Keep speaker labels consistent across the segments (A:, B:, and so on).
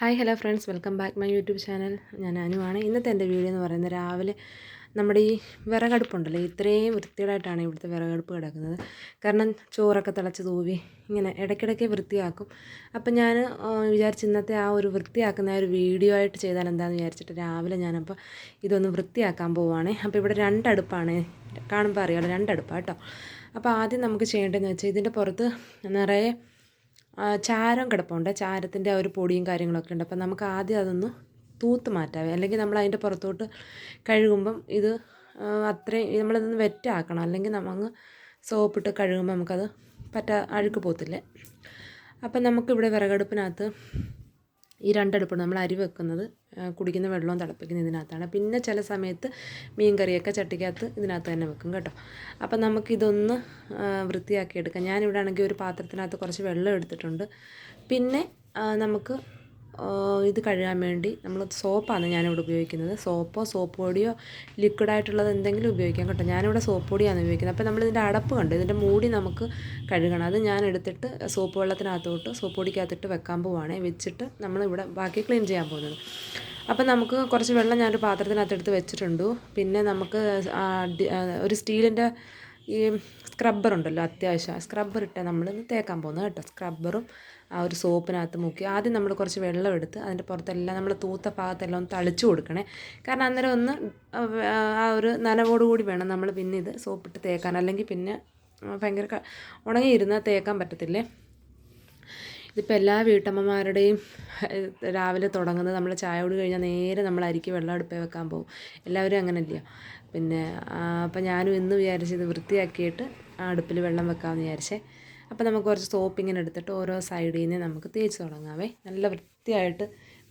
A: Hi hello friends. Welcome back my YouTube channel. ഞാൻ അനുവാണ്. ഇന്നത്തെ എന്റെ വീഡിയോ എന്ന് പറയുന്നത് രാവിലെ നമ്മുടെ ഈ വിറകടുപ്പുണ്ടല്ലോ. ഇത്രയും വൃത്തികേടായിട്ടാണ് ഇവിടുത്തെ വിറകടുപ്പ് കിടക്കുന്നത്. കാരണം ചോറൊക്കെ തിളച്ച് തൂവി ഇങ്ങനെ ഇടയ്ക്കിടയ്ക്ക് വൃത്തിയാക്കും. അപ്പം ഞാൻ വിചാരിച്ച് ഇന്നത്തെ ആ ഒരു വൃത്തിയാക്കുന്ന ഒരു വീഡിയോ ആയിട്ട് ചെയ്താൽ എന്താണെന്ന് വിചാരിച്ചിട്ട് രാവിലെ ഞാനപ്പോൾ ഇതൊന്ന് വൃത്തിയാക്കാൻ പോവുകയാണേ അപ്പോൾ ഇവിടെ രണ്ടടുപ്പാണ്. കാണുമ്പോൾ അറിയാമല്ലോ രണ്ടടുപ്പാണ് കേട്ടോ. അപ്പോൾ ആദ്യം നമുക്ക് ചെയ്യേണ്ടതെന്ന് വെച്ചാൽ ഇതിന്റെ പുറത്ത് നിറയെ ചാരം കിടപ്പുണ്ട്. ചാരത്തിന്റെ ആ ഒരു പൊടിയും കാര്യങ്ങളൊക്കെ ഉണ്ട്. അപ്പം നമുക്ക് ആദ്യം അതൊന്ന് തൂത്ത് മാറ്റാവേ അല്ലെങ്കിൽ നമ്മൾ അതിന്റെ പുറത്തോട്ട് കഴുകുമ്പം ഇത് അത്രയും നമ്മളിതൊന്ന് വെറ്റാക്കണം. അല്ലെങ്കിൽ നമ്മൾ സോപ്പിട്ട് കഴുകുമ്പോൾ നമുക്കത് പറ്റാ അഴുക്ക് പോകത്തില്ലേ. അപ്പം നമുക്കിവിടെ വിറകടുപ്പിനകത്ത് ഈ രണ്ടടുപ്പാണ് നമ്മൾ അരി വെക്കുന്നത് കുടിക്കുന്ന വെള്ളവും തിളപ്പിക്കുന്ന ഇതിനകത്താണ്. പിന്നെ ചില സമയത്ത് മീൻ കറിയൊക്കെ ചട്ടിക്കകത്ത് ഇതിനകത്ത് തന്നെ വെക്കും കേട്ടോ. അപ്പം നമുക്കിതൊന്ന് വൃത്തിയാക്കി എടുക്കാം ഞാനിവിടെ ആണെങ്കിൽ ഒരു പാത്രത്തിനകത്ത് കുറച്ച് വെള്ളം എടുത്തിട്ടുണ്ട്. പിന്നെ നമുക്ക് ഇത് കഴുകാൻ വേണ്ടി നമ്മൾ സോപ്പാണ് ഞാനിവിടെ ഉപയോഗിക്കുന്നത്. സോപ്പോ സോപ്പ് പൊടിയോ ലിക്വിഡായിട്ടുള്ളത് എന്തെങ്കിലും ഉപയോഗിക്കാം കേട്ടോ. ഞാനിവിടെ സോപ്പ് പൊടിയാണ് ഉപയോഗിക്കുന്നത് അപ്പോൾ നമ്മളിതിന്റെ അടപ്പ് കണ്ട്? ഇതിന്റെ മൂടി നമുക്ക് കഴുകണം. അത് ഞാൻ എടുത്തിട്ട് സോപ്പ് വെള്ളത്തിനകത്തോട്ട് സോപ്പ് പൊടിക്കകത്തിട്ട് വെക്കാൻ പോവുകയാണ് വെച്ചിട്ട് നമ്മളിവിടെ ബാക്കി ക്ലീൻ ചെയ്യാൻ പോകുന്നത്. അപ്പം നമുക്ക് കുറച്ച് വെള്ളം ഞാനൊരു പാത്രത്തിനകത്ത് എടുത്ത് വെച്ചിട്ടുണ്ട്. പിന്നെ നമുക്ക് ഒരു സ്റ്റീലിന്റെ ഈ സ്ക്രബ്ബർ ഉണ്ടല്ലോ അത്യാവശ്യം. സ്ക്രബ്ബർ ഇട്ട് നമ്മൾ തേക്കാൻ പോകുന്നത് കേട്ടോ. സ്ക്രബ്ബറും ആ ഒരു സോപ്പിനകത്ത് മുക്കി. ആദ്യം നമ്മൾ കുറച്ച് വെള്ളം എടുത്ത് അതിന്റെ പുറത്തെല്ലാം നമ്മൾ തൂത്ത ഭാഗത്തെല്ലാം ഒന്ന് തളിച്ചു കൊടുക്കണേ. കാരണം അന്നേരം ഒന്ന് ആ ഒരു നനവോടുകൂടി വേണം നമ്മൾ പിന്നെ ഇത് സോപ്പിട്ട് തേക്കാൻ. അല്ലെങ്കിൽ പിന്നെ ഭയങ്കര ഉണങ്ങിയിരുന്നാൽ തേക്കാൻ പറ്റത്തില്ലേ? ഇതിപ്പോൾ എല്ലാ വീട്ടമ്മമാരുടെയും രാവിലെ തുടങ്ങുന്നത് നമ്മൾ ചായ കഴിഞ്ഞാൽ നേരെ നമ്മൾ അരിക്ക് വെള്ളം അടുപ്പേ വെക്കാൻ പോകും എല്ലാവരും അങ്ങനെയല്ല പിന്നെ അപ്പം ഞാനും ഇന്ന് വിചാരിച്ചത് വൃത്തിയാക്കിയിട്ട് ആ അടുപ്പിൽ വെള്ളം വെക്കാമെന്ന് വിചാരിച്ചേ. അപ്പോൾ നമുക്ക് കുറച്ച് സോപ്പ് ഇങ്ങനെ എടുത്തിട്ട് ഓരോ സൈഡിൽ നിന്ന് നമുക്ക് തേച്ച് തുടങ്ങാവേ. നല്ല വൃത്തിയായിട്ട്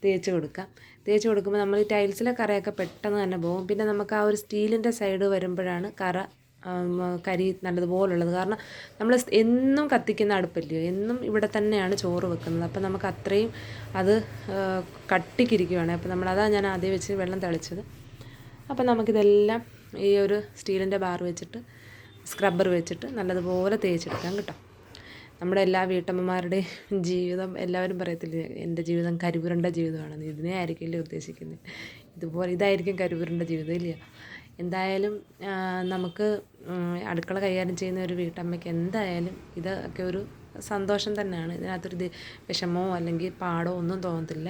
A: തേച്ച് കൊടുക്കാം. തേച്ച് കൊടുക്കുമ്പോൾ നമ്മൾ ഈ ടൈൽസിലെ കറയൊക്കെ പെട്ടെന്ന് തന്നെ പോകും. പിന്നെ നമുക്ക് ആ ഒരു സ്റ്റീലിന്റെ സൈഡ് വരുമ്പോഴാണ് കറ കരി നല്ലതുപോലുള്ളത്. കാരണം നമ്മൾ എന്നും കത്തിക്കുന്ന അടുപ്പല്ലയോ? എന്നും ഇവിടെ തന്നെയാണ് ചോറ് വെക്കുന്നത്. അപ്പോൾ നമുക്ക് അത്രയും അത് കട്ടിക്കിരിക്കുകയാണ് അപ്പോൾ അതാണ് ഞാൻ ആദ്യം വെച്ച് വെള്ളം തളിച്ചത്. അപ്പം നമുക്കിതെല്ലാം ഈ ഒരു സ്റ്റീലിന്റെ ബാർ വെച്ചിട്ട് സ്ക്രബ്ബർ വെച്ചിട്ട് നല്ലതുപോലെ തേച്ചെടുക്കാം കേട്ടോ. നമ്മുടെ എല്ലാ വീട്ടമ്മമാരുടെയും ജീവിതം എല്ലാവരും പറയത്തില്ലേ എന്റെ ജീവിതം കരുവുരണ്ട ജീവിതമാണെന്ന് ഇതിനെ ആയിരിക്കില്ലേ ഉദ്ദേശിക്കുന്നത് ഇതുപോലെ ഇതായിരിക്കും കരുവുരണ്ട ജീവിതം ഇല്ല എന്തായാലും നമുക്ക് അടുക്കള കൈകാര്യം ചെയ്യുന്ന ഒരു വീട്ടമ്മയ്ക്ക് എന്തായാലും ഇതൊക്കെ ഒരു സന്തോഷം തന്നെയാണ്. ഇതിനകത്തൊരു വിഷമമോ അല്ലെങ്കിൽ പാടോ ഒന്നും തോന്നത്തില്ല.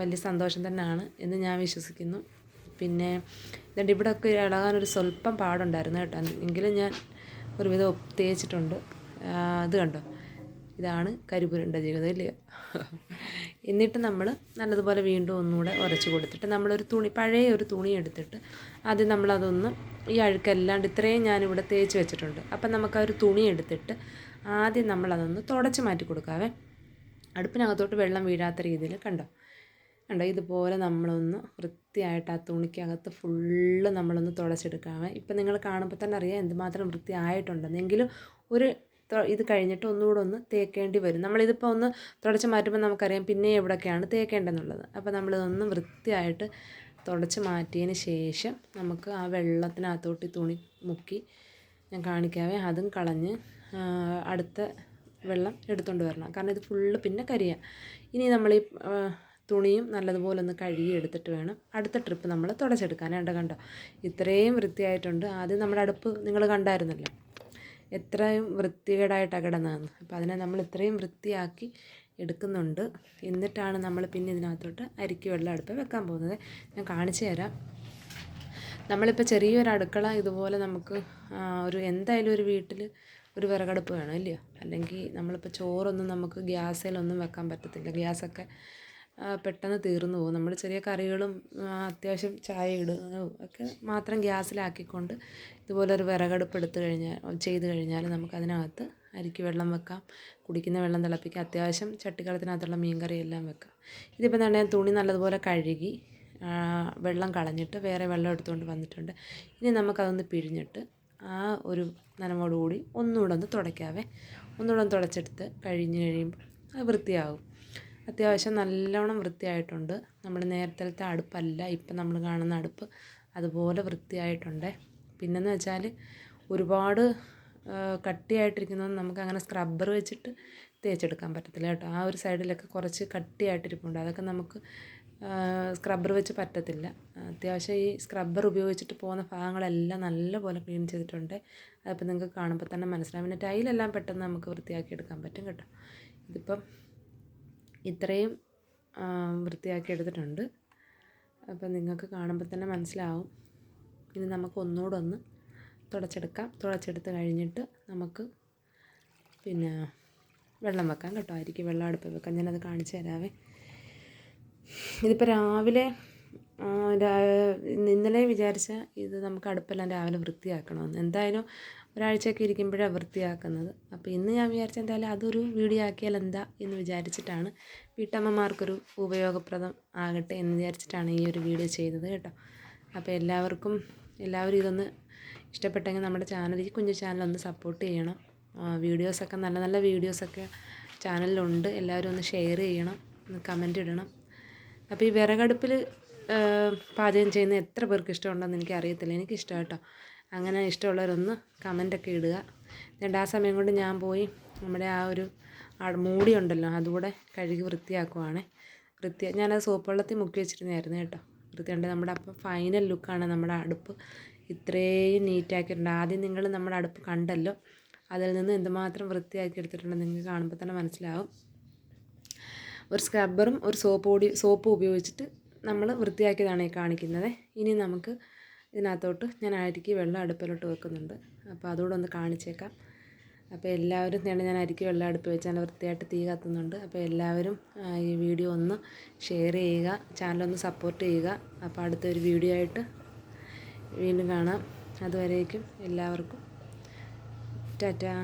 A: വലിയ സന്തോഷം തന്നെയാണ് എന്ന് ഞാൻ വിശ്വസിക്കുന്നു. പിന്നെ ഇതുകൊണ്ട് ഇവിടെയൊക്കെ ഒരു സ്വല്പം പാടുണ്ടായിരുന്നു കേട്ടോ. എങ്കിലും ഞാൻ ഒരുവിധം തേച്ചിട്ടുണ്ട്. ഇത് കണ്ടോ? ഇതാണ് കരിപുരണ്ട ജീവിതം ഇല്ലയോ എന്നിട്ട് നമ്മൾ നല്ലതുപോലെ വീണ്ടും ഒന്നുകൂടെ ഉരച്ച് കൊടുത്തിട്ട് നമ്മളൊരു തുണി പഴയ ഒരു തുണി എടുത്തിട്ട് ആദ്യം നമ്മളതൊന്ന് ഈ അഴുക്കല്ലാണ്ട് ഇത്രയും ഞാനിവിടെ തേച്ച് വെച്ചിട്ടുണ്ട്. അപ്പം നമുക്ക് ആ ഒരു തുണി എടുത്തിട്ട് ആദ്യം നമ്മളതൊന്ന് തുടച്ച് മാറ്റി കൊടുക്കാവേ അടുപ്പിനകത്തോട്ട് വെള്ളം വീഴാത്ത രീതിയിൽ കണ്ടോ? കണ്ടോ? ഇതുപോലെ നമ്മളൊന്ന് വൃത്തിയായിട്ട് ആ തുണിക്കകത്ത് ഫുള്ള് നമ്മളൊന്ന് തുടച്ചെടുക്കാവേ ഇപ്പം നിങ്ങൾ കാണുമ്പോൾ തന്നെ അറിയാം എന്തുമാത്രം വൃത്തിയായിട്ടുണ്ടെന്ന്. എങ്കിലും ഒരു ഇത് കഴിഞ്ഞിട്ട് ഒന്നുകൂടെ ഒന്ന് തേക്കേണ്ടി വരും. നമ്മളിതിപ്പോൾ ഒന്ന് തുടച്ച് മാറ്റുമ്പോൾ നമുക്കറിയാം പിന്നെ എവിടെയൊക്കെയാണ് തേക്കേണ്ടതെന്നുള്ളത്. അപ്പോൾ നമ്മളിതൊന്ന് വൃത്തിയായിട്ട് തുടച്ച് മാറ്റിയതിന് ശേഷം നമുക്ക് ആ വെള്ളത്തിനകത്തോട്ട് തുണി മുക്കി ഞാൻ കാണിക്കാവേ. അതും കളഞ്ഞ് അടുത്ത വെള്ളം എടുത്തുകൊണ്ട് വരണം. കാരണം ഇത് ഫുള്ള് പിന്നെ കരിയാം. ഇനി നമ്മൾ ഈ തുണിയും നല്ലതുപോലെ ഒന്ന് കഴുകി എടുത്തിട്ട് വേണം അടുത്ത ട്രിപ്പ് നമ്മൾ തുടച്ചെടുക്കാൻ. കണ്ടോ ഇത്രയും വൃത്തിയായിട്ടുണ്ട്. ആദ്യം നമ്മുടെ അടുപ്പ് നിങ്ങൾ കണ്ടായിരുന്നല്ലോ. എത്രയും വൃത്തികേടായിട്ടാണ് കിടന്നതെന്ന് അപ്പോൾ അതിനെ നമ്മൾ ഇത്രയും വൃത്തിയാക്കി എടുക്കുന്നുണ്ട്. എന്നിട്ടാണ് നമ്മൾ പിന്നെ ഇതിനകത്തോട്ട് അരിക്ക് വെള്ളം അടുപ്പ് വെക്കാൻ പോകുന്നത്. ഞാൻ കാണിച്ചു തരാം. നമ്മളിപ്പോൾ ചെറിയൊരു അടുക്കള ഇതുപോലെ നമുക്ക് ഒരു എന്തായാലും ഒരു വീട്ടിൽ ഒരു വിറകടുപ്പ് വേണം ഇല്ലയോ? അല്ലെങ്കിൽ നമ്മളിപ്പോൾ ചോറൊന്നും നമുക്ക് ഗ്യാസിലൊന്നും വെക്കാൻ പറ്റത്തില്ല. ഗ്യാസൊക്കെ പെട്ടെന്ന് തീർന്നു പോകും. നമ്മൾ ചെറിയ കറികളും അത്യാവശ്യം ചായ ഇടുന്നതും ഒക്കെ മാത്രം ഗ്യാസിലാക്കിക്കൊണ്ട് ഇതുപോലെ ഒരു വിറകടുപ്പ് എടുത്തു കഴിഞ്ഞാൽ ചെയ്ത് കഴിഞ്ഞാൽ നമുക്കതിനകത്ത് അരിക്ക് വെള്ളം വെക്കാം. കുടിക്കുന്ന വെള്ളം തിളപ്പിക്കാം അത്യാവശ്യം ചട്ടിക്കളത്തിനകത്തുള്ള മീൻ കറിയെല്ലാം വെക്കാം. ഇതിപ്പോൾ തന്നെ ഞാൻ തുണി നല്ലതുപോലെ കഴുകി വെള്ളം കളഞ്ഞിട്ട് വേറെ വെള്ളം എടുത്തുകൊണ്ട് വന്നിട്ടുണ്ട്. ഇനി നമുക്കതൊന്ന് പിഴിഞ്ഞിട്ട് ആ ഒരു നനവോടുകൂടി ഒന്നുകൂടെ ഒന്ന് തുടയ്ക്കാവേ. ഒന്നുകൂടെ ഒന്ന് തുടച്ചെടുത്ത് കഴിഞ്ഞ് കഴിയുമ്പോൾ അത് വൃത്തിയാകും അത്യാവശ്യം നല്ലോണം വൃത്തിയായിട്ടുണ്ട്. നമ്മൾ നേരത്തെ അടുപ്പല്ല. ഇപ്പം നമ്മൾ കാണുന്ന അടുപ്പ് അതുപോലെ വൃത്തിയായിട്ടുണ്ട്. പിന്നെന്ന് വെച്ചാൽ ഒരുപാട് കട്ടിയായിട്ടിരിക്കുന്നത് നമുക്ക് അങ്ങനെ സ്ക്രബ്ബർ വെച്ചിട്ട് തേച്ചെടുക്കാൻ പറ്റത്തില്ല കേട്ടോ. ആ ഒരു സൈഡിലൊക്കെ കുറച്ച് കട്ടിയായിട്ടിരിപ്പുണ്ട്. അതൊക്കെ നമുക്ക് സ്ക്രബ്ബർ വെച്ച് പറ്റത്തില്ല. അത്യാവശ്യം ഈ സ്ക്രബ്ബർ ഉപയോഗിച്ചിട്ട് പോകുന്ന ഭാഗങ്ങളെല്ലാം നല്ലപോലെ ക്ലീൻ ചെയ്തിട്ടുണ്ട്. അതിപ്പോൾ നിങ്ങൾക്ക് കാണുമ്പോൾ തന്നെ മനസ്സിലാവും. പിന്നെ ടൈലെല്ലാം പെട്ടെന്ന് നമുക്ക് വൃത്തിയാക്കി എടുക്കാൻ പറ്റും കേട്ടോ. ഇതിപ്പം ഇത്രയും വൃത്തിയാക്കി എടുത്തിട്ടുണ്ട്. അപ്പം നിങ്ങൾക്ക് കാണുമ്പോൾ തന്നെ മനസ്സിലാവും. ഇനി നമുക്ക് ഒന്നുകൂടെ ഒന്ന് തുടച്ചെടുക്കാം. തുടച്ചെടുത്ത് കഴിഞ്ഞിട്ട് നമുക്ക് പിന്നെ വെള്ളം വെക്കാൻ കേട്ടോ. അരിക്ക് വെള്ളം അടുപ്പ് വെക്കാം. ഞാനത് കാണിച്ചു തരാവേ. ഇതിപ്പോൾ രാവിലെ ഇന്നലെ വിചാരിച്ച ഇത് നമുക്ക് അടുപ്പെല്ലാം രാവിലെ വൃത്തിയാക്കണമെന്ന്. എന്തായാലും ഒരാഴ്ചയൊക്കെ ഇരിക്കുമ്പോഴാണ് വൃത്തിയാക്കുന്നത്. അപ്പോൾ ഇന്ന് ഞാൻ വിചാരിച്ച എന്തായാലും അതൊരു വീഡിയോ ആക്കിയാൽ എന്താ എന്ന് വിചാരിച്ചിട്ടാണ് വീട്ടമ്മമാർക്കൊരു ഉപയോഗപ്രദം ആകട്ടെ എന്ന് വിചാരിച്ചിട്ടാണ് ഈ ഒരു വീഡിയോ ചെയ്തത് കേട്ടോ. അപ്പോൾ എല്ലാവർക്കും എല്ലാവരും ഇതൊന്ന് ഇഷ്ടപ്പെട്ടെങ്കിൽ നമ്മുടെ ചാനൽ ഈ കുഞ്ഞു ചാനൽ ഒന്ന് സപ്പോർട്ട് ചെയ്യണം. വീഡിയോസൊക്കെ നല്ല നല്ല വീഡിയോസൊക്കെ ചാനലിലുണ്ട്. എല്ലാവരും ഒന്ന് ഷെയർ ചെയ്യണം ഒന്ന് കമന്റ് ഇടണം. അപ്പോൾ ഈ വിറകടുപ്പിൽ പാചകം ചെയ്യുന്ന എത്ര പേർക്ക് ഇഷ്ടമുണ്ടെന്ന് എനിക്ക് അറിയത്തില്ല എനിക്ക് കേട്ടോ. അങ്ങനെ ഇഷ്ടമുള്ളവരൊന്ന് കമന്റൊക്കെ ഇടുക. എന്നിട്ട് ആ സമയം കൊണ്ട് ഞാൻ പോയി നമ്മുടെ ആ ഒരു മൂടിയുണ്ടല്ലോ അതുകൂടെ കഴുകി വൃത്തിയാക്കുവാണ്. വൃത്തി ഞാനത് സോപ്പ് വെള്ളത്തിൽ മുക്കി വെച്ചിരുന്നായിരുന്നു കേട്ടോ. വൃത്തിയുണ്ട്. നമ്മുടെ അപ്പം ഫൈനൽ ലുക്കാണ് നമ്മുടെ അടുപ്പ്. ഇത്രയും നീറ്റാക്കിയിട്ടുണ്ട്. ആദ്യം നിങ്ങൾ നമ്മുടെ അടുപ്പ് കണ്ടല്ലോ. അതിൽ നിന്ന് എന്തുമാത്രം വൃത്തിയാക്കി എടുത്തിട്ടുണ്ടെന്ന് നിങ്ങൾക്ക് കാണുമ്പോൾ തന്നെ മനസ്സിലാവും. ഒരു സ്ക്രബ്ബറും ഒരു സോപ്പ് പൊടി സോപ്പ് ഉപയോഗിച്ചിട്ട് നമ്മൾ വൃത്തിയാക്കിയതാണ് ഈ കാണിക്കുന്നത്. ഇനി നമുക്ക് ഇതിനകത്തോട്ട് ഞാൻ അരിക്ക് വെള്ളം അടുപ്പിലോട്ട് വെക്കുന്നുണ്ട്. അപ്പോൾ അതുകൂടെ ഒന്ന് കാണിച്ചേക്കാം. അപ്പോൾ എല്ലാവരും തന്നെ ഞാൻ അരിക്ക് വെള്ളം അടുപ്പ് വെച്ച് നല്ല വൃത്തിയായിട്ട് തീ കത്തുന്നുണ്ട്. അപ്പോൾ എല്ലാവരും ഈ വീഡിയോ ഒന്ന് ഷെയർ ചെയ്യുക ചാനൽ ഒന്ന് സപ്പോർട്ട് ചെയ്യുക. അപ്പോൾ അടുത്തൊരു വീഡിയോ ആയിട്ട് വീണ്ടും കാണാം. അതുവരേക്കും എല്ലാവർക്കും. ടാറ്റാ.